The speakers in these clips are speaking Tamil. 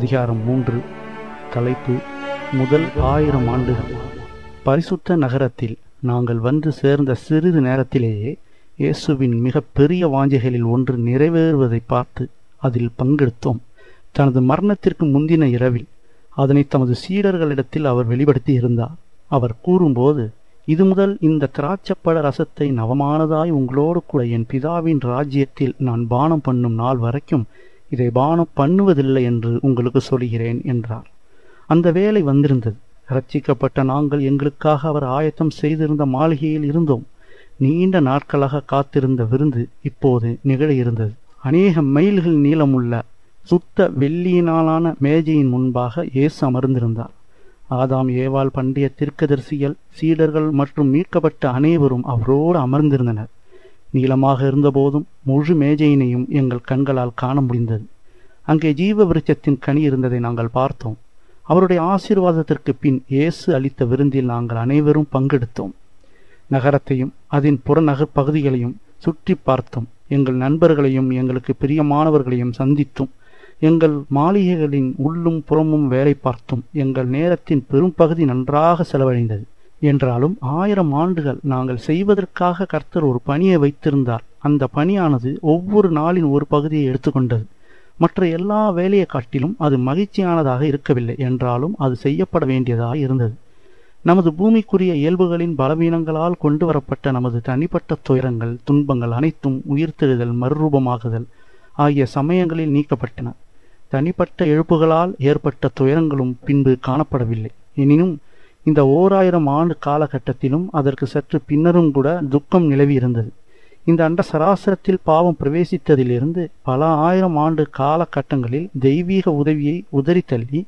அதிகாரம் மூன்று தலைப்பு முதல் ஆயிரம் ஆண்டுகள். பரிசுத்த நகரத்தில் நாங்கள் வந்து சேர்ந்த சிறிது நேரத்திலேயே இயேசுவின் மிக பெரிய வாஞ்சைகளில் ஒன்று நிறைவேறுவதை பார்த்து அதில் பங்கெடுத்தோம். தனது மரணத்திற்கு முந்தின இரவில் அதனை தமது சீடர்களிடத்தில் அவர் வெளிப்படுத்தி இருந்தார் அவர் கூறும்போது இது முதல் இந்த திராட்சப்பட ரசத்தை நவமானதாய் உங்களோடு கூட என் பிதாவின் ராஜ்யத்தில் நான் பானம் பண்ணும் நாள் வரைக்கும் இதை பானம் பண்ணுவதில்லை என்று உங்களுக்கு சொல்கிறேன் என்றார். அந்த வேலை வந்திருந்தது. ரட்சிக்கப்பட்ட நாங்கள் எங்களுக்காக அவர் ஆயத்தம் செய்திருந்த மாளிகையில் இருந்தோம். நீண்ட நாட்களாக காத்திருந்த விருந்து இப்போது நிகழ இருந்தது அநேக மைல்கள் நீளமுள்ள சுத்த வெள்ளியினாலான மேஜையின் முன்பாக இயேசு அமர்ந்திருந்தார். ஆதாம் ஏவாள் பண்டைய தீர்க்கதரிசிகள் சீடர்கள் மற்றும் மீட்கப்பட்ட அனைவரும் அவரோடு அமர்ந்திருந்தனர். நீளமாக இருந்தபோதும் முழு மேஜையினையும் எங்கள் கண்களால் காண முடிந்தது. அங்கே ஜீவ விருட்சத்தின் கனி இருந்ததை நாங்கள் பார்த்தோம். அவருடைய ஆசீர்வாதத்திற்கு பின் இயேசு அளித்த விருந்தில் நாங்கள் அனைவரும் பங்கெடுத்தோம். நகரத்தையும் அதன் புறநகர் பகுதிகளையும் சுற்றி பார்த்தோம். எங்கள் நண்பர்களையும் எங்களுக்கு பிரியமானவர்களையும் சந்தித்தும். எங்கள் மாளிகைகளின் உள்ளும் புறமும் வேலை பார்த்தும். எங்கள் நேரத்தின் பெரும்பகுதி நன்றாக செலவழிந்தது. என்றாலும் ஆயிரம் ஆண்டுகள் நாங்கள் செய்வதற்காக கர்த்தர் ஒரு பணியை வைத்திருந்தார். அந்த பணியானது ஒவ்வொரு நாளின் ஒரு பகுதியை எடுத்துக்கொண்டது. மற்ற எல்லா வேலையை காட்டிலும் அது மகிழ்ச்சியானதாக இருக்கவில்லை என்றாலும் அது செய்யப்பட வேண்டியதாக இருந்தது. நமது பூமிக்குரிய இயல்புகளின் பலவீனங்களால் கொண்டு வரப்பட்ட நமது தனிப்பட்ட துயரங்கள் துன்பங்கள் அனைத்தும் உயிர்த்தெழுதல் மறுரூபமாகுதல் ஆகிய சமயங்களில் நீக்கப்பட்டன. தனிப்பட்ட எழுப்புகளால் ஏற்பட்ட துயரங்களும் பின்பு காணப்படவில்லை. எனினும் இந்த ஓராயிரம் ஆண்டு காலகட்டத்திலும் அதற்கு சற்று பின்னரும் கூட துக்கம் நிலவி இருந்தது. இந்த அண்ட சராசரத்தில் பாவம் பிரவேசித்ததிலிருந்து பல ஆயிரம் ஆண்டு காலகட்டங்களில் தெய்வீக உதவியை உதறி தள்ளி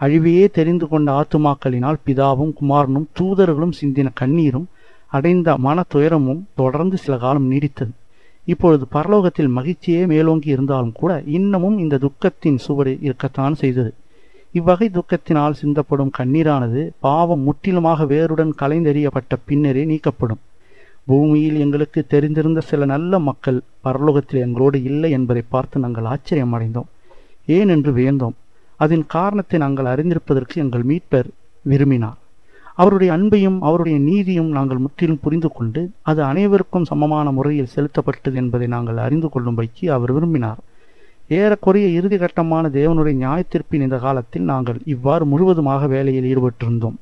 அழிவையே தெரிந்து கொண்ட ஆத்துமாக்களினால் பிதாவும் குமாரனும் தூதர்களும் சிந்தின கண்ணீரும் அடைந்த மன துயரமும் தொடர்ந்து சில காலம் நீடித்தது. இப்பொழுது பரலோகத்தில் மகிழ்ச்சியே மேலோங்கி இருந்தாலும் கூட இன்னமும் இந்த துக்கத்தின் சுவடு இருக்கத்தான் செய்தது. இவ்வகை துக்கத்தினால் சிந்தப்படும் கண்ணீரானது பாவம் முற்றிலுமாக வேருடன் கலைந்தெறியப்பட்ட பின்னரே நீக்கப்படும். பூமியில் எங்களுக்கு தெரிந்திருந்த சில நல்ல மக்கள் பரலோகத்தில் எங்களோடு இல்லை என்பதை பார்த்து நாங்கள் ஆச்சரியம் அடைந்தோம் ஏன் என்று வியந்தோம். அதன் காரணத்தை நாங்கள் அறிந்திருப்பதற்கு எங்கள் மீட்பர் விரும்பினார். அவருடைய அன்பையும் அவருடைய நீதியும் நாங்கள் முற்றிலும் புரிந்து கொண்டு அது அனைவருக்கும் சமமான முறையில் செலுத்தப்பட்டது என்பதை நாங்கள் அறிந்து கொள்ளும்படிக்கு அவர் விரும்பினார். ஏறக்குறைய இறுதி கட்டமான தேவனுடைய நியாயத்திற்பின் இந்த காலத்தில் நாங்கள் இவ்வாறு முழுவதுமாக வேலையில் ஈடுபட்டிருந்தோம்.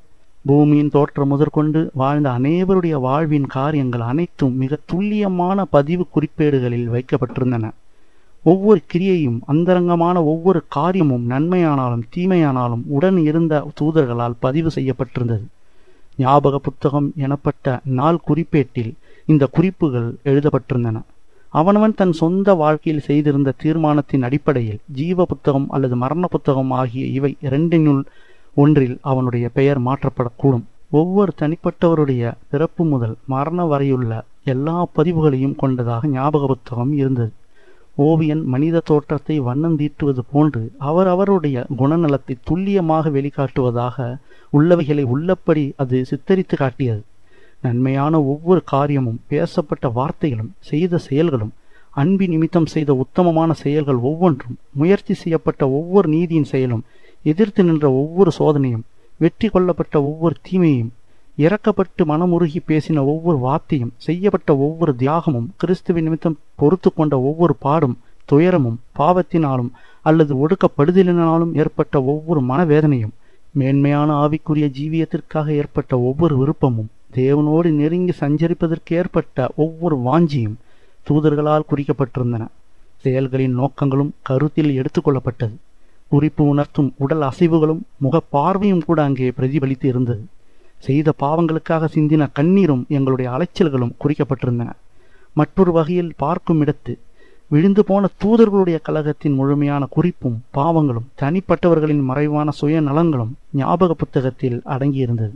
பூமியின் தோற்றம் முதற்கொண்டு வாழ்ந்த அனைவருடைய வாழ்வின் காரியங்கள் அனைத்தும் மிக துல்லியமான பதிவு குறிப்பேடுகளில் வைக்கப்பட்டிருந்தன. ஒவ்வொரு கிரியையும் அந்தரங்கமான ஒவ்வொரு காரியமும் நன்மையானாலும் தீமையானாலும் உடன் இருந்த தூதர்களால் பதிவு செய்யப்பட்டிருந்தது. ஞாபக புத்தகம் எனப்பட்ட நாள் குறிப்பேட்டில் இந்த குறிப்புகள் எழுதப்பட்டிருந்தன. அவனவன் தன் சொந்த வாழ்க்கையில் செய்திருந்த தீர்மானத்தின் அடிப்படையில் ஜீவ புத்தகம் அல்லது மரண புத்தகம் ஆகிய இவை இரண்டினுள் ஒன்றில் அவனுடைய பெயர் மாற்றப்படக்கூடும். ஒவ்வொரு தனிப்பட்டவருடைய பிறப்பு முதல் மரண வரையுள்ள எல்லா பதிவுகளையும் கொண்டதாக ஞாபக புத்தகம் இருந்தது. ஓவியன் மனித தோற்றத்தை வண்ணம் தீட்டுவது போன்று அவர் அவருடைய குணநலத்தை துல்லியமாக வெளிக்காட்டுவதாக உள்ளவைகளை உள்ளபடி அது சித்தரித்து காட்டியது. நன்மையான ஒவ்வொரு காரியமும் பேசப்பட்ட வார்த்தைகளும் செய்த செயல்களும் அன்பின் நிமித்தம் செய்த உத்தமமான செயல்கள் ஒவ்வொன்றும் முயற்சி செய்யப்பட்ட ஒவ்வொரு நீதியின் செயலும் எதிர்த்து நின்ற ஒவ்வொரு சோதனையும் வெற்றி கொள்ளப்பட்ட ஒவ்வொரு தீமையும் இறக்கப்பட்டு மனமுருகி பேசின ஒவ்வொரு வார்த்தையும் செய்யப்பட்ட ஒவ்வொரு தியாகமும் கிறிஸ்துவின் நிமித்தம் பொறுத்து கொண்ட ஒவ்வொரு பாடும் துயரமும் பாவத்தினாலும் அல்லது ஒடுக்கப்படுதலினாலும் ஏற்பட்ட ஒவ்வொரு மனவேதனையும் மேன்மையான ஆவிக்குரிய ஜீவியத்திற்காக ஏற்பட்ட ஒவ்வொரு விருப்பமும் தேவனோடு நெருங்கி சஞ்சரிப்பதற்கு ஏற்பட்ட ஒவ்வொரு வாஞ்சியும் தூதர்களால் குறிக்கப்பட்டிருந்தன. செயல்களின் நோக்கங்களும் கருத்தில் எடுத்துக்கொள்ளப்பட்டது. குறிப்பு உணர்த்தும் உடல் அசைவுகளும் முக பார்வையும் கூட அங்கே பிரதிபலித்து இருந்தது. செய்த பாவங்களுக்காக சிந்தின கண்ணீரும் எங்களுடைய அலைச்சல்களும் குறிக்கப்பட்டிருந்தன. மற்றொரு வகையில் பார்க்கும் இடத்து விழுந்து போன தூதர்களுடைய கழகத்தின் முழுமையான குறிப்பும் பாவங்களும் தனிப்பட்டவர்களின் மறைவான சுயநலங்களும் ஞாபக புத்தகத்தில் அடங்கியிருந்தது.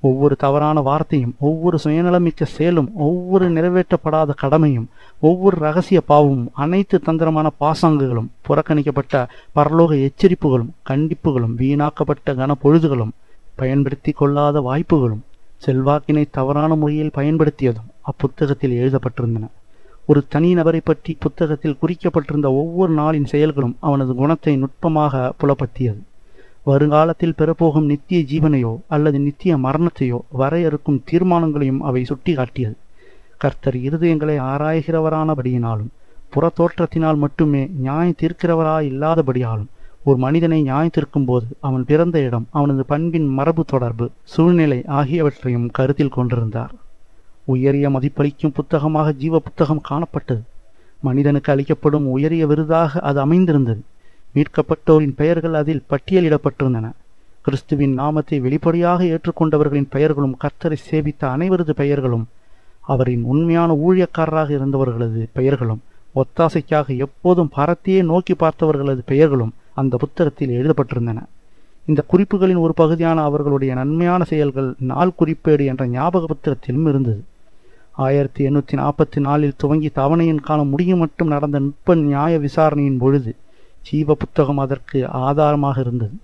ஒவ்வொரு தவறான வார்த்தையும் ஒவ்வொரு சுயநலமிக்க செயலும் ஒவ்வொரு நிறைவேற்றப்படாத கடமையும் ஒவ்வொரு ரகசிய பாவமும் அனைத்து தந்திரமான பாசாங்குகளும் புறக்கணிக்கப்பட்ட பரலோக எச்சரிப்புகளும் கண்டிப்புகளும் வீணாக்கப்பட்ட கன பொழுதுகளும் பயன்படுத்தி கொள்ளாத வாய்ப்புகளும் செல்வாக்கினை தவறான முறையில் பயன்படுத்தியதும் அப்புத்தகத்தில் எழுதப்பட்டிருந்தன. ஒரு தனிநபரை பற்றி புத்தகத்தில் குறிக்கப்பட்டிருந்த ஒவ்வொரு நாளின் செயல்களும் அவனது குணத்தை நுட்பமாக புலப்படுத்தியது வருங்காலத்தில் பெறப்போகும் நித்திய ஜீவனையோ அல்லது நித்திய மரணத்தையோ வரையறுக்கும் தீர்மானங்களையும் அவை சுட்டிக்காட்டியது. கர்த்தர் இருதயங்களை ஆராய்கிறவரானபடியினாலும் புறத்தோற்றத்தினால் மட்டுமே நியாயம் தீர்க்கிறவராய் இல்லாதபடியாலும் ஒரு மனிதனை நியாயத்திற்கும் போது அவன் பிறந்த இடம் அவனது பண்பின் மரபு தொடர்பு சூழ்நிலை ஆகியவற்றையும் கருத்தில் கொண்டிருந்தார். உயரிய மதிப்பளிக்கும் புத்தகமாக ஜீவ புத்தகம் காணப்பட்டது. மனிதனுக்கு அளிக்கப்படும் உயரிய விருதாக அது அமைந்திருந்தது. மீட்கப்பட்டோரின் பெயர்கள் அதில் பட்டியலிடப்பட்டிருந்தன. கிறிஸ்துவின் நாமத்தை வெளிப்படையாக ஏற்றுக்கொண்டவர்களின் பெயர்களும் கர்த்தரை சேவித்த அனைவரது பெயர்களும் அவரின் உண்மையான ஊழியக்காரராக இருந்தவர்களது பெயர்களும் ஒத்தாசைக்காக எப்போதும் பரத்தையே நோக்கி பார்த்தவர்களது பெயர்களும் அந்த புத்தகத்தில் எழுதப்பட்டிருந்தன. இந்த குறிப்புகளின் ஒரு பகுதியான அவர்களுடைய நன்மையான செயல்கள் நாள் குறிப்பேடு என்ற ஞாபக புத்தகத்திலும் இருந்தது. ஆயிரத்தி எண்ணூற்றி நாற்பத்தி நாலில் துவங்கி தவணையின் காலம் முடியும் மட்டும் நடந்த நுட்ப நியாய விசாரணையின் பொழுது ஜீவ புத்தகம் அதற்கு ஆதாரமாக இருந்தது.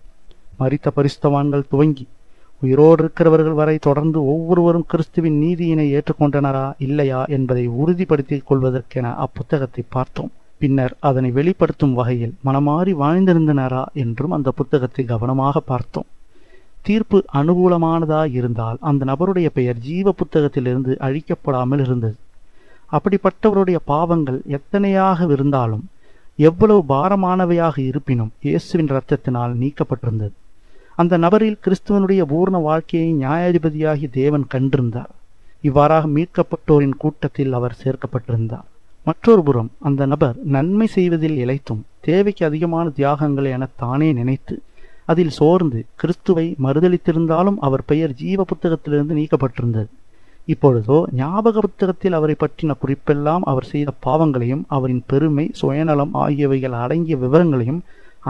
மரித்த பரிசுத்தவான்கள் துவங்கி உயிரோடு இருக்கிறவர்கள் வரை தொடர்ந்து ஒவ்வொருவரும் கிறிஸ்துவின் நீதியினை ஏற்றுக்கொண்டனரா இல்லையா என்பதை உறுதிப்படுத்திக் கொள்வதற்கென அப்புத்தகத்தை பார்த்தோம். பின்னர் அதனை வெளிப்படுத்தும் வகையில் மனமாறி வாழ்ந்திருந்தனரா என்றும் அந்த புத்தகத்தை கவனமாக பார்த்தோம். தீர்ப்பு அனுகூலமானதா இருந்தால் அந்த நபருடைய பெயர் ஜீவ புத்தகத்திலிருந்து அழிக்கப்படாமல் இருந்தது. அப்படிப்பட்டவருடைய பாவங்கள் எத்தனையாக இருந்தாலும் எவ்வளவு பாரமானவையாக இருப்பினும் இயேசுவின் இரத்தத்தினால் நீக்கப்பட்டிருந்தது. அந்த நபரில் கிறிஸ்துவனுடைய பூர்ண வாழ்க்கையை நியாயாதிபதியாகி தேவன் கண்டிருந்தார். இவ்வாறாக மீட்கப்பட்டோரின் கூட்டத்தில் அவர் சேர்க்கப்பட்டிருந்தார். மற்றொரு புறம் அந்த நபர் நன்மை செய்வதில் இழைத்தும் தேவைக்கு அதிகமான தியாகங்கள் என தானே நினைத்து அதில் சோர்ந்து கிறிஸ்துவை மறுதளித்திருந்தாலும் அவர் பெயர் ஜீவ புத்தகத்திலிருந்து நீக்கப்பட்டிருந்தது. இப்பொழுதோ ஞாபக புத்தகத்தில் அவரை பற்றின குறிப்பெல்லாம் அவர் செய்த பாவங்களையும் அவரின் பெருமை சுயநலம் ஆகியவைகள் அடங்கிய விவரங்களையும்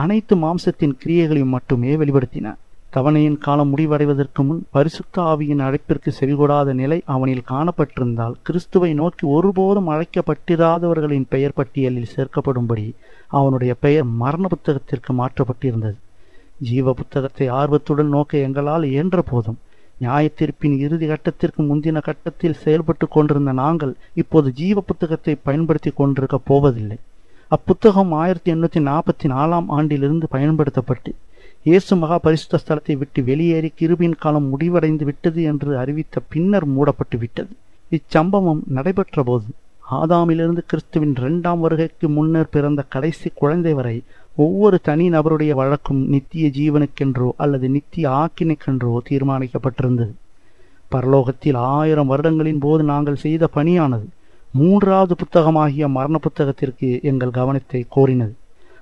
அனைத்து மாம்சத்தின் கிரியைகளையும் மட்டுமே வெளிப்படுத்தின. தவணையின் காலம் முடிவடைவதற்கு முன் பரிசுத்த ஆவியின் அழைப்பிற்கு செவிகொடாத நிலை அவனில் காணப்பட்டிருந்தால் கிறிஸ்துவை நோக்கி ஒருபோதும் அழைக்கப்பட்டிராதவர்களின் பெயர் பட்டியலில் சேர்க்கப்படும்படி அவனுடைய பெயர் மரண புத்தகத்திற்கு மாற்றப்பட்டிருந்தது. ஜீவ புத்தகத்தை ஆர்வத்துடன் நோக்க எங்களால் இயன்ற போதும் நியாயத்தீர்ப்பின் இறுதி கட்டத்திற்கு முந்தின கட்டத்தில் செயல்பட்டு கொண்டிருந்த நாங்கள் இப்போது ஜீவ புத்தகத்தை பயன்படுத்தி கொண்டிருக்க போவதில்லை. அப்புத்தகம் ஆயிரத்தி எண்ணூத்தி நாற்பத்தி நாலாம் ஆண்டிலிருந்து பயன்படுத்தப்பட்டு இயேசு மகா பரிசுத்த ஸ்தலத்தை விட்டு வெளியேறி கிருபின் காலம் முடிவடைந்து விட்டது என்று அறிவித்த பின்னர் மூடப்பட்டு விட்டது. இச்சம்பவம் நடைபெற்ற போது ஆதாமிலிருந்து கிறிஸ்துவின் இரண்டாம் வருகைக்கு முன்னர் பிறந்த கடைசி குழந்தை வரை ஒவ்வொரு தனி நபருடைய வழக்கும் நித்திய ஜீவனுக்கென்றோ அல்லது நித்திய ஆக்கினைக்கென்றோ தீர்மானிக்கப்பட்டிருந்தது. பரலோகத்தில் ஆயிரம் வருடங்களின் போது நாங்கள் செய்த பணியானது மூன்றாவது புத்தகமாகிய மரண புத்தகத்திற்கு எங்கள் கவனத்தை கோரினது.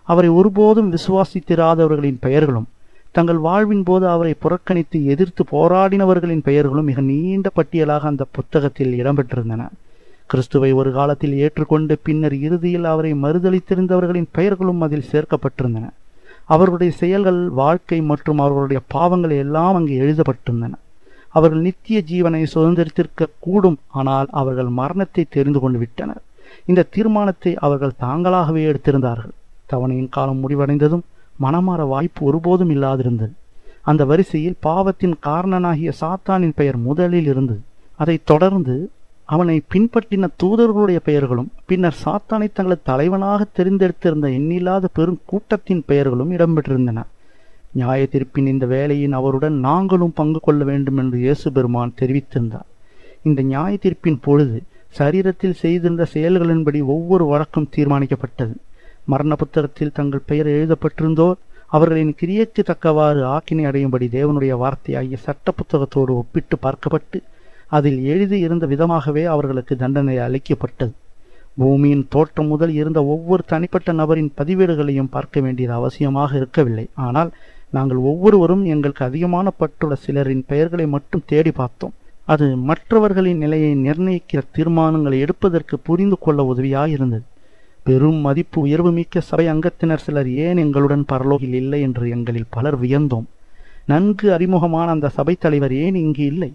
அவரை ஒருபோதும் விசுவாசித்திராதவர்களின் பெயர்களும் தங்கள் வாழ்வின் போது அவரை புறக்கணித்து எதிர்த்து போராடினவர்களின் பெயர்களும் மிக நீண்ட பட்டியலாக அந்த புத்தகத்தில் இடம்பெற்றிருந்தன. கிறிஸ்துவை ஒரு காலத்தில் ஏற்றுக்கொண்டு பின்னர் இறுதியில் அவரை மறுதளித்திருந்தவர்களின் பெயர்களும் அதில் சேர்க்கப்பட்டிருந்தன. அவர்களுடைய செயல்கள் வாழ்க்கை மற்றும் அவர்களுடைய பாவங்கள் எல்லாம் அங்கு எழுதப்பட்டிருந்தன. அவர்கள் நித்திய ஜீவனை சுதந்திரத்திற்க கூடும் ஆனால் அவர்கள் மரணத்தை தெரிந்து கொண்டு விட்டனர். இந்த தீர்மானத்தை அவர்கள் தாங்களாகவே எடுத்திருந்தார்கள். தவணையின் காலம் முடிவடைந்ததும் மனமாற வாய்ப்பு ஒருபோதும் இல்லாதிருந்தது. அந்த வரிசையில் பாவத்தின் காரணனாகிய சாத்தானின் பெயர் முதலில் இருந்தது. அதைத் தொடர்ந்து அவனை பின்பற்றின தூதர்களுடைய பெயர்களும் பின்னர் சாத்தானை தங்களது தலைவனாக தெரிந்தெடுத்திருந்த எண்ணில்லாத பெரும் கூட்டத்தின் பெயர்களும் இடம்பெற்றிருந்தன. நியாய தீர்ப்பின் இந்த வேலையின் அவருடன் நாங்களும் பங்கு கொள்ள வேண்டும் என்று இயேசு பெருமான் தெரிவித்திருந்தார். இந்த நியாய தீர்ப்பின் பொழுது சரீரத்தில் செய்திருந்த செயல்களின்படி ஒவ்வொரு வழக்கும் தீர்மானிக்கப்பட்டது. மரண புத்தகத்தில் தங்கள் பெயர் எழுதப்பட்டிருந்தோர் அவர்களின் கிரியைக்கு தக்கவாறு ஆக்கினை அடையும்படி தேவனுடைய வார்த்தையாகிய சட்ட புத்தகத்தோடு ஒப்பிட்டு பார்க்கப்பட்டு அதில் எழுதி இருந்த விதமாகவே அவர்களுக்கு தண்டனை அளிக்கப்பட்டது. பூமியின் தோற்றம் முதல் இருந்த ஒவ்வொரு தனிப்பட்ட நபரின் பதிவேடுகளையும் பார்க்க வேண்டியது அவசியமாக இருக்கவில்லை. ஆனால் நாங்கள் ஒவ்வொருவரும் எங்களுக்கு அதிகமான பட்டுள்ள சிலரின் பெயர்களை மட்டும் தேடி பார்த்தோம். அது மற்றவர்களின் நிலையை நிர்ணயிக்கிற தீர்மானங்களை எடுப்பதற்கு புரிந்து கொள்ள உதவியாக இருந்தது பெரும் மதிப்பு உயர்வு மிக்க சபை அங்கத்தினர் சிலர் ஏன் எங்களுடன் பரலோகில் இல்லை என்று எங்களில் பலர் வியந்தோம். நன்கு அறிமுகமான அந்த சபை தலைவர் ஏன் இங்கு இல்லை?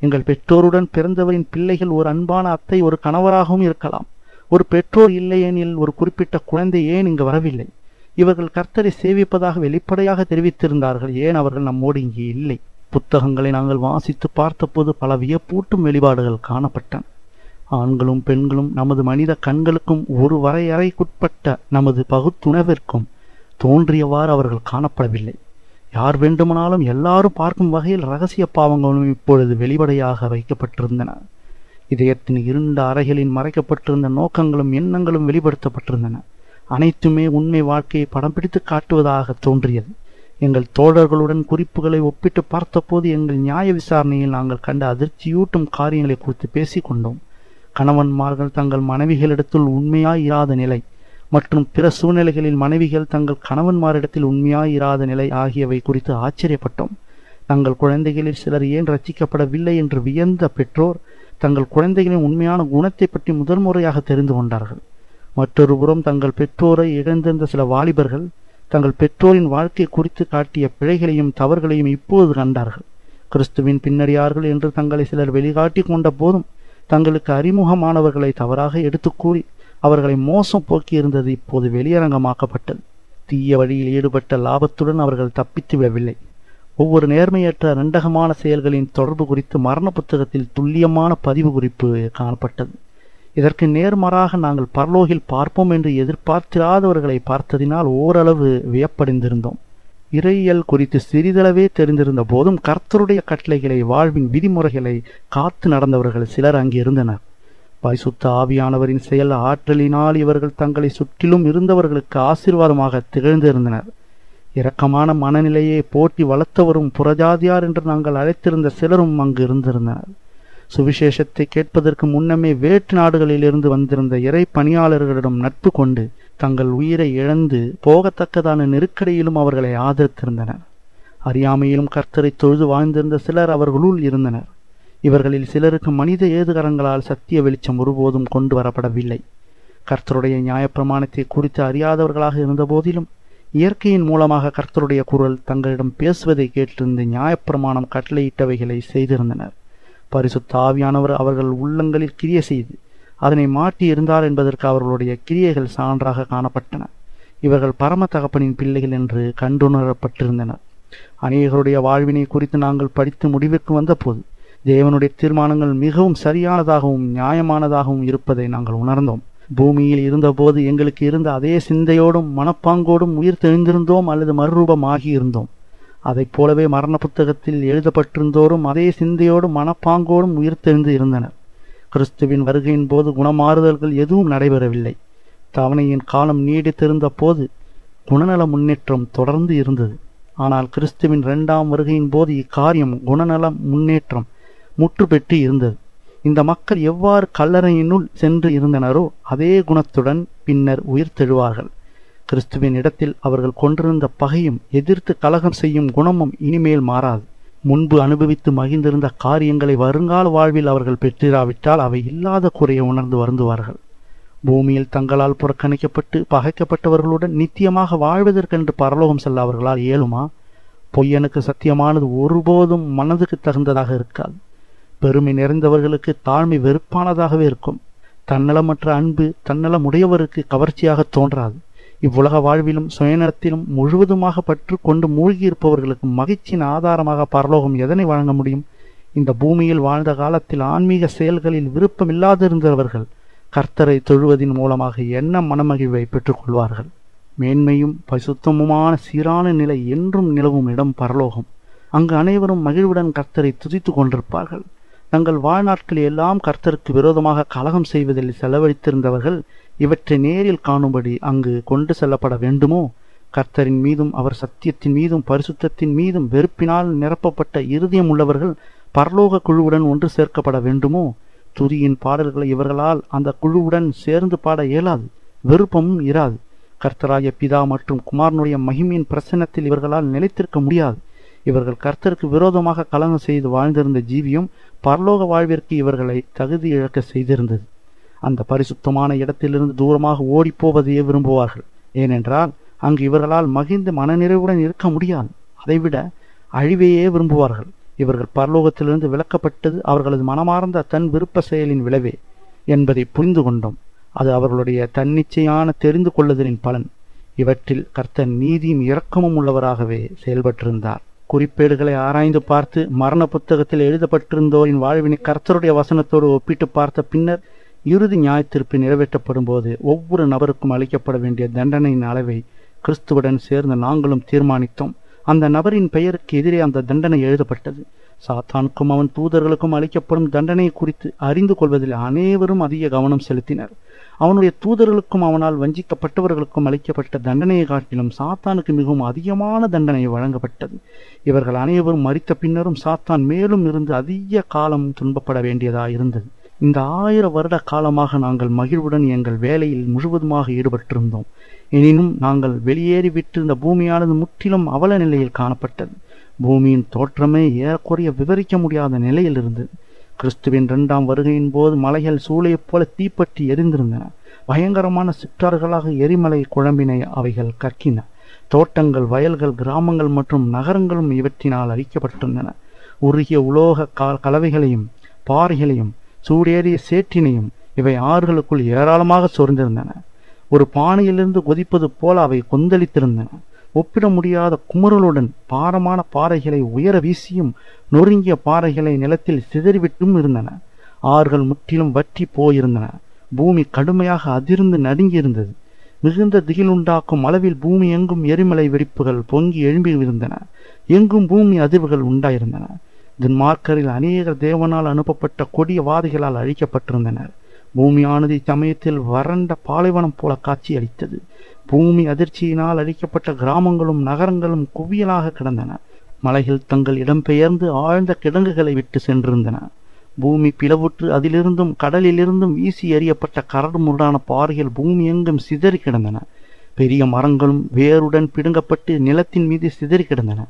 எங்கள் பெற்றோருடன் பிறந்தவரின் பிள்ளைகள் ஒரு அன்பான அத்தை ஒரு கணவராகவும் இருக்கலாம். ஒரு பெற்றோர் இல்லையெனில் ஒரு குறிப்பிட்ட குழந்தை ஏன் இங்கு வரவில்லை? இவர்கள் கர்த்தரை சேவிப்பதாக வெளிப்படையாக தெரிவித்திருந்தார்கள். ஏன் அவர்கள் நம்மோடு இங்கே இல்லை? புத்தகங்களை நாங்கள் வாசித்து பார்த்தபோது பல வியப்பூட்டும் வெளிப்பாடுகள் காணப்பட்டன. ஆண்களும் பெண்களும் நமது மனித கண்களுக்கும் ஒரு வரையறைக்குட்பட்ட நமது பகுத்துணவிற்கும் தோன்றியவாறு அவர்கள் காணப்படவில்லை. யார் வேண்டுமானாலும் எல்லாரும் பார்க்கும் வகையில் ரகசிய பாவங்களும் இப்பொழுது வெளிப்படையாக வைக்கப்பட்டிருந்தன. இதயத்தின் இருண்ட அறைகளின் மறைக்கப்பட்டிருந்த நோக்கங்களும் எண்ணங்களும் வெளிப்படுத்தப்பட்டிருந்தன. அனைத்துமே உண்மை வாழ்க்கையை படம் பிடித்து காட்டுவதாக தோன்றியது. எங்கள் தோழர்களுடன் குறிப்புகளை ஒப்பிட்டு பார்த்தபோது எங்கள் நியாய விசாரணையில் நாங்கள் கண்ட அதிர்ச்சியூட்டும் காரியங்களை குறித்து பேசிக் கொண்டோம் கணவன்மார்கள் தங்கள் மனைவிகளிடத்தில் உண்மையாய் இராத நிலை. மற்றும் பிற சூழ்நிலைகளில் மனைவிகள் தங்கள் கணவன்மாரிடத்தில் உண்மையாய் இராத நிலை ஆகியவை குறித்து ஆச்சரியப்பட்டோம். தங்கள் குழந்தைகளில் சிலர் ஏன் ரச்சிக்கப்படவில்லை என்று வியந்த பெற்றோர் தங்கள் குழந்தைகளின் உண்மையான குணத்தை பற்றி முதல் முறையாக தெரிந்து கொண்டார்கள். மற்றொரு புறம் தங்கள் பெற்றோரை இழந்திருந்த சில வாலிபர்கள் தங்கள் பெற்றோரின் வாழ்க்கை குறித்து காட்டிய பிழைகளையும் தவறுகளையும் இப்போது கண்டார்கள். கிறிஸ்துவின் பின்னடியார்கள் என்று தங்களை சிலர் வெளிகாட்டி கொண்ட போதும் தங்களுக்கு அறிமுகமானவர்களை தவறாக எடுத்து கூறி அவர்களை மோசம் போக்கியிருந்தது இப்போது வெளியரங்கமாக்கப்பட்டது. தீய வழியில் ஈடுபட்ட லாபத்துடன் அவர்கள் தப்பித்து விடவில்லை. ஒவ்வொரு நேர்மையற்ற நண்டகமான செயல்களின் தொடர்பு குறித்து மரண புத்தகத்தில் துல்லியமான பதிவு குறிப்பு காணப்பட்டது. இதற்கு நேர்மாறாக நாங்கள் பரலோகில் பார்ப்போம் என்று எதிர்பார்த்திராதவர்களை பார்த்ததினால் ஓரளவு வியப்படைந்திருந்தோம். இறையியல் குறித்து சிறிதளவே தெரிந்திருந்த போதும் கர்த்தருடைய கட்டளைகளை வாழ்வின் விதிமுறைகளை காத்து நடந்தவர்கள் சிலர் அங்கே இருந்தனர் பரிசுத்த ஆவியானவரின் செயல் ஆற்றலினால் இவர்கள் தங்களை சுற்றிலும் இருந்தவர்களுக்கு ஆசீர்வாதமாக திகழ்ந்திருந்தனர். இரக்கமான மனநிலையை போட்டி வளர்த்தவரும் புறஜாதியார் என்று நாங்கள் அழைத்திருந்த சிலரும் அங்கு இருந்திருந்தனர். சுவிசேஷத்தை கேட்பதற்கு முன்னமே வேற்று நாடுகளிலிருந்து வந்திருந்த இறை பணியாளர்களிடம் நட்பு கொண்டு தங்கள் உயிரை இழந்து போகத்தக்கதான நெருக்கடியிலும் அவர்களை ஆதரித்திருந்தனர். அறியாமையிலும் கர்த்தரை தொழுது வாழ்ந்திருந்த சிலர் அவர்களுள் இருந்தனர். இவர்களில் சிலருக்கு மனித ஏதுகரங்களால் சத்திய வெளிச்சம் ஒருபோதும் கொண்டு வரப்படவில்லை. கர்த்தருடைய நியாயப்பிரமாணத்தை குறித்து அறியாதவர்களாக இருந்த போதிலும் இயற்கையின் மூலமாக கர்த்தருடைய குரல் தங்களிடம் பேசுவதை கேட்டிருந்து நியாயப்பிரமாணம் கட்டளையிட்டவைகளை செய்திருந்தனர். பரிசுத்த ஆவியானவர் அவர்கள் உள்ளங்களில் கிரிய செய்து அதனை மாற்றி இருந்தார் என்பதற்கு அவர்களுடைய கிரியைகள் சான்றாக காணப்பட்டன. இவர்கள் பரம தகப்பனின் பிள்ளைகள் என்று கண்டுணரப்பட்டிருந்தனர். அநேகருடைய வாழ்வினை குறித்து நாங்கள் படித்து முடிவிற்கு வந்தபோது தேவனுடைய தீர்மானங்கள் மிகவும் சரியானதாகவும் நியாயமானதாகவும் இருப்பதை நாங்கள் உணர்ந்தோம். பூமியில் இருந்தபோது எங்களுக்கு இருந்த அதே சிந்தையோடும் மனப்பாங்கோடும் உயிர் தெளிந்திருந்தோம் அல்லது மறுரூபமாகி இருந்தோம். அதைப் போலவே மரண புத்தகத்தில் எழுதப்பட்டிருந்தோரும் அதே சிந்தையோடும் மனப்பாங்கோடும் உயிர் தெளிந்து இருந்தனர். கிறிஸ்துவின் வருகையின் போது குணமாறுதல்கள் எதுவும் நடைபெறவில்லை. தவணையின் காலம் நீடித்திருந்த போது குணநல முன்னேற்றம் தொடர்ந்து இருந்தது. ஆனால் கிறிஸ்துவின் இரண்டாம் வருகையின் போது இக்காரியம் குணநல முன்னேற்றம் முற்று பெற்று இருந்தது. இந்த மக்கள் எவ்வாறு கல்லறையினுள் சென்று இருந்தனரோ அதே குணத்துடன் பின்னர் உயிர் தெழுவார்கள். கிறிஸ்துவின் இடத்தில் அவர்கள் கொண்டிருந்த பகையும் எதிர்த்து கலகம் செய்யும் குணமும் இனிமேல் மாறாது. முன்பு அனுபவித்து மகிழ்ந்திருந்த காரியங்களை வருங்கால வாழ்வில் அவர்கள் பெற்றிராவிட்டால் அவை இல்லாத குறையை உணர்ந்து வருந்துவார்கள். பூமியில் தங்களால் புறக்கணிக்கப்பட்டு பகைக்கப்பட்டவர்களுடன் நித்தியமாக வாழ்வதற்கென்று பரலோகம் செல்ல அவர்களால் இயலுமா? பொய்யனுக்கு சத்தியமானது ஒருபோதும் மனதுக்கு தகுந்ததாக இருக்காது. பெருமை நிறைந்தவர்களுக்கு தாழ்மை வெறுப்பானதாகவே இருக்கும். தன்னலமற்ற அன்பு தன்னலம் உடையவருக்கு கவர்ச்சியாக தோன்றாது. இவ்வுலக வாழ்விலும் சுயநலத்திலும் முழுவதுமாக பற்று கொண்டு மூழ்கியிருப்பவர்களுக்கு மகிழ்ச்சியின் ஆதாரமாக பரலோகம் எதனை வழங்க முடியும்? இந்த பூமியில் வாழ்ந்த காலத்தில் ஆன்மீக செயல்களில் விருப்பமில்லாதிருந்தவர்கள் கர்த்தரை தொழுவதின் மூலமாக என்ன மனமகிழ்வை பெற்றுக்கொள்வார்கள் மேன்மையும் பசுத்தமுமான சீரான நிலை என்றும் நிலவும் இடம் பரலோகம். அங்கு அனைவரும் மகிழ்வுடன் கர்த்தரை துதித்து கொண்டிருப்பார்கள். தங்கள் வாழ்நாட்கள் எல்லாம் கர்த்தருக்கு விரோதமாக கலகம் செய்வதில் செலவழித்திருந்தவர்கள் இவற்றை நேரில் காணும்படி அங்கு கொண்டு செல்லப்பட வேண்டுமோ? கர்த்தரின் மீதும் அவர் சத்தியத்தின் மீதும் பரிசுத்தத்தின் மீதும் வெறுப்பினால் நிரப்பப்பட்ட இருதயம் உள்ளவர்கள் பரலோக குழுவுடன் ஒன்று சேர்க்கப்பட வேண்டுமோ? துதியின் பாடல்களை இவர்களால் அந்த குழுவுடன் சேர்ந்து பாட இயலாது விருப்பமும் இராது. கர்த்தராய பிதா மற்றும் குமாரனுடைய மகிமையின் பிரசன்னத்தில் இவர்களால் நிலைத்திருக்க முடியாது. இவர்கள் கர்த்தருக்கு விரோதமாக கலங்கம் செய்து வாழ்ந்திருந்த ஜீவியும் பரலோக வாழ்விற்கு இவர்களை தகுதி இழக்க செய்திருந்தது. அந்த பரிசுத்தமான இடத்திலிருந்து தூரமாக ஓடிப்போவதையே விரும்புவார்கள். ஏனென்றால் அங்கு இவர்களால் மகிழ்ந்து மனநிறைவுடன் இருக்க முடியாது. அதைவிட அழிவையே விரும்புவார்கள். இவர்கள் பரலோகத்திலிருந்து விலக்கப்பட்டது அவர்களது மனமார்ந்த தன் விருப்ப செயலின் விளைவே என்பதை புரிந்து கொண்டோம். அது அவர்களுடைய தன்னிச்சையான தெரிந்து கொள்ளுதலின் பலன். இவற்றில் கர்த்தர் நீதியும் இரக்கமும் உள்ளவராகவே செயல்பட்டிருந்தார். குறிப்பேடுகளை ஆராய்ந்து பார்த்து மரண புத்தகத்தில் எழுதப்பட்டிருந்தோரின் வாழ்வினை கர்த்தருடைய வசனத்தோடு ஒப்பிட்டு பார்த்த பின்னர் இறுதி நியாயத்தீர்ப்பு நிறைவேற்றப்படும் போது ஒவ்வொரு நபருக்கும் அளிக்கப்பட வேண்டிய தண்டனையின் அளவை கிறிஸ்துவுடன் சேர்ந்து நாங்களும் தீர்மானித்தோம். அந்த நபரின் பெயருக்கு எதிரே அந்த தண்டனை எழுதப்பட்டது. சாத்தானுக்கும் அவன் தூதர்களுக்கும் அளிக்கப்படும் தண்டனை குறித்து அறிந்து கொள்வதில் அனைவரும் அதிக கவனம் செலுத்தினர். அவனுடைய தூதர்களுக்கும் அவனால் வஞ்சிக்கப்பட்டவர்களுக்கும் அளிக்கப்பட்ட தண்டனையை காட்டிலும் சாத்தானுக்கு மிகவும் அதிகமான தண்டனை வழங்கப்பட்டது. இவர்கள் அனைவரும் மறித்த பின்னரும் சாத்தான் மேலும் இருந்து அதிக காலம் துன்பப்பட வேண்டியதாக இருந்தது. இந்த ஆயிர வருட காலமாக நாங்கள் மகிழ்வுடன் எங்கள் வேலையில் முழுவதுமாக ஈடுபட்டிருந்தோம். எனினும் நாங்கள் வெளியேறி விட்டிருந்த பூமியானது முற்றிலும் அவல நிலையில் காணப்பட்டது. பூமியின் தோற்றமே ஏறக்குறைய விவரிக்க முடியாத நிலையில் இருந்தது கிறிஸ்துவின் இரண்டாம் வருகையின் போது மலைகள் சூளையைப் போல தீப்பற்றி எரிந்திருந்தன. பயங்கரமான சிற்றார்களாக எரிமலை குழம்பினை அவைகள் கற்கின தோட்டங்கள் வயல்கள் கிராமங்கள் மற்றும் நகரங்களும் இவற்றினால் அழிக்கப்பட்டிருந்தன. உருகிய உலோக கலவைகளையும் பாறைகளையும் சூடேறிய சேற்றினையும் இவை ஆறுகளுக்குள் ஏராளமாக சொரிந்திருந்தன. ஒரு பானையிலிருந்து கொதிப்பது போல அவை கொந்தளித்திருந்தன. ஒப்பிட முடியாத குமுறலுடன் பாரமான பாறைகளை உயர வீசியும் நொறுங்கிய பாறைகளை நிலத்தில் சிதறிவிட்டும் இருந்தன. ஆறுகள் முற்றிலும் வற்றி போயிருந்தன. பூமி கடுமையாக அதிர்ந்து நடுங்கியிருந்தது. மிகுந்த திகிலுண்டாக்கும் அளவில் பூமி எங்கும் எரிமலை வெடிப்புகள் பொங்கி எழும்பியிருந்தன. எங்கும் பூமி அதிர்வுகள் உண்டாயிருந்தன. துன்மார்க்கரில் அநேகர் தேவனால் அனுப்பப்பட்ட கொடிய வாதிகளால் அழிக்கப்பட்டிருந்தனர். பூமியானது சமயத்தில் வறண்ட பாலைவனம் போல காட்சியளித்தது. பூமி அதிர்ச்சியினால் அழிக்கப்பட்ட கிராமங்களும் நகரங்களும் குவியலாக கிடந்தன. மலைகள் தங்கள் இடம்பெயர்ந்து ஆழ்ந்த கிடங்குகளை விட்டு சென்றிருந்தன. பூமி பிளவுற்று அதிலிருந்தும் கடலிலிருந்தும் வீசி எறியப்பட்ட கரடு முரடான பாறைகள் பூமி எங்கும் சிதறி கிடந்தன. பெரிய மரங்களும் வேருடன் பிடுங்கப்பட்டு நிலத்தின் மீது சிதறி கிடந்தன.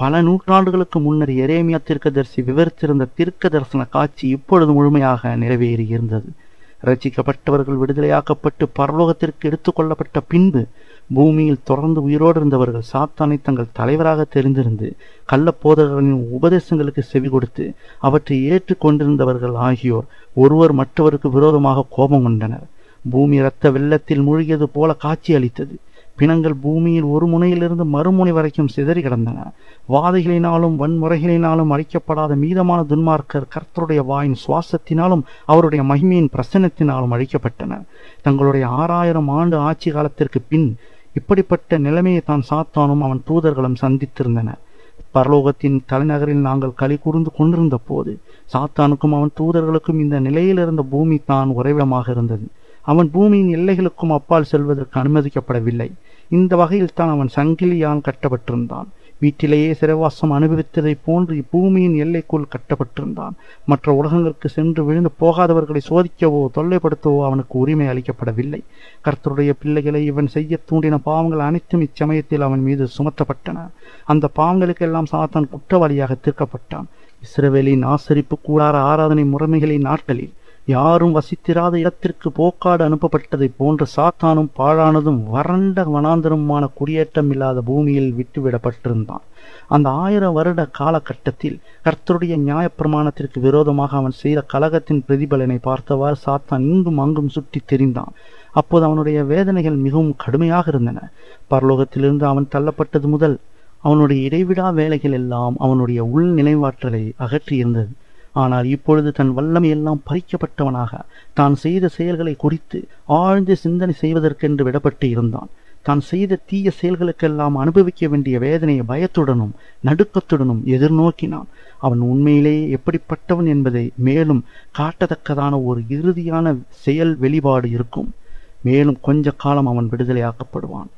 பல நூற்றாண்டுகளுக்கு முன்னர் எரேமியா தீர்க்கதரிசி விவரித்திருந்த தீர்க்க தரிசன காட்சி இப்பொழுது முழுமையாக நிறைவேறியிருந்தது. ரசிக்கப்பட்டவர்கள் விடுதலையாக்கப்பட்டு பரலோகத்திற்கு எடுத்துக்கொள்ளப்பட்ட பின்பு பூமியில் தொடர்ந்து உயிரோடு இருந்தவர்கள் சாத்தானை தங்கள் தலைவராக தெரிந்திருந்து கள்ளப்போதகர்களின் உபதேசங்களுக்கு செவி கொடுத்து அவற்றை ஏற்றுக்கொண்டிருந்தவர்கள் ஆகியோர் ஒருவர் மற்றவருக்கு விரோதமாக கோபம் கொண்டனர். பூமி இரத்த வெள்ளத்தில் மூழ்கியது போல காட்சி அளித்தது பிணங்கள் பூமியில் ஒரு முனையிலிருந்து மறுமுனை வரைக்கும் சிதறி கிடந்தன. வாதைகளினாலும் வன்முறைகளினாலும் அழிக்கப்படாத மீதமான துன்மார்க்கர் கர்த்தருடைய வாயின் சுவாசத்தினாலும் அவருடைய மகிமையின் பிரசன்னத்தினாலும் அழிக்கப்பட்டனர். தங்களுடைய ஆறாயிரம் ஆண்டு ஆட்சி காலத்திற்கு பின் இப்படிப்பட்ட நிலைமையை தான் சாத்தானும் அவன் தூதர்களும் சந்தித்திருந்தனர். பரலோகத்தின் தலைநகரில் நாங்கள் களி கூர்ந்து கொண்டிருந்த போது சாத்தானுக்கும் அவன் தூதர்களுக்கும் இந்த நிலையில் இருந்த பூமி தான் உறைவிடமாக இருந்தது. அவன் பூமியின் எல்லைகளுக்கும் அப்பால் செல்வதற்கு அனுமதிக்கப்படவில்லை. இந்த வகையில் தான் அவன் சங்கிலியால் கட்டப்பட்டிருந்தான். வீட்டிலேயே சிறைவாசம் அனுபவித்ததைப் போன்று இப்பூமியின் எல்லைக்குள் கட்டப்பட்டிருந்தான். மற்ற உலகங்களுக்கு சென்று விழுந்து போகாதவர்களை சோதிக்கவோ தொல்லைப்படுத்தவோ அவனுக்கு உரிமை அளிக்கப்படவில்லை. கர்த்தருடைய பிள்ளைகளை இவன் செய்ய தூண்டின பாவங்கள் அனைத்தும் இச்சமயத்தில் அவன் மீது சுமத்தப்பட்டன. அந்த பாவங்களுக்கெல்லாம் சாத்தான் குற்றவாளியாக தீர்க்கப்பட்டான். இஸ்ரவேலின் ஆசரிப்பு கூடார ஆராதனை முறைமைகளின் நாட்களில் யாரும் வசித்திராத இடத்திற்கு போக்காடு அனுப்பப்பட்டதைப் போன்று சாத்தானும் பாழானதும் வறண்ட வனாந்தரமான குடியேற்றம் இல்லாத பூமியில் விட்டுவிடப்பட்டிருந்தான். அந்த ஆயிரம் வருட காலகட்டத்தில் கர்த்தருடைய நியாயப்பிரமாணத்திற்கு விரோதமாக அவன் செய்த கலகத்தின் பிரதிபலனை பார்த்தவாறு சாத்தான் இங்கும் அங்கும் சுற்றி தெரிந்தான். அப்போது அவனுடைய வேதனைகள் மிகவும் கடுமையாக இருந்தன. பரலோகத்திலிருந்து அவன் தள்ளப்பட்டது முதல் அவனுடைய இடைவிடா வேலைகள் எல்லாம் அவனுடைய உள் நினைவாற்றலை அகற்றியிருந்தது. ஆனால் இப்பொழுது தன் வல்லமையெல்லாம் பறிக்கப்பட்டவனாக தான் செய்த செயல்களை குறித்து ஆழ்ந்து சிந்தனை செய்வதற்கென்று விடப்பட்டு இருந்தான். தான் செய்த தீய செயல்களுக்கெல்லாம் அனுபவிக்க வேண்டிய வேதனையை பயத்துடனும் நடுக்கத்துடனும் எதிர்நோக்கினான். அவன் உண்மையிலேயே எப்படிப்பட்டவன் என்பதை மேலும் காட்டத்தக்கதான ஒரு இறுதியான செயல் வெளிப்பாடு இருக்கும். மேலும் கொஞ்ச காலம் அவன் விடுதலையாக்கப்படுவான்.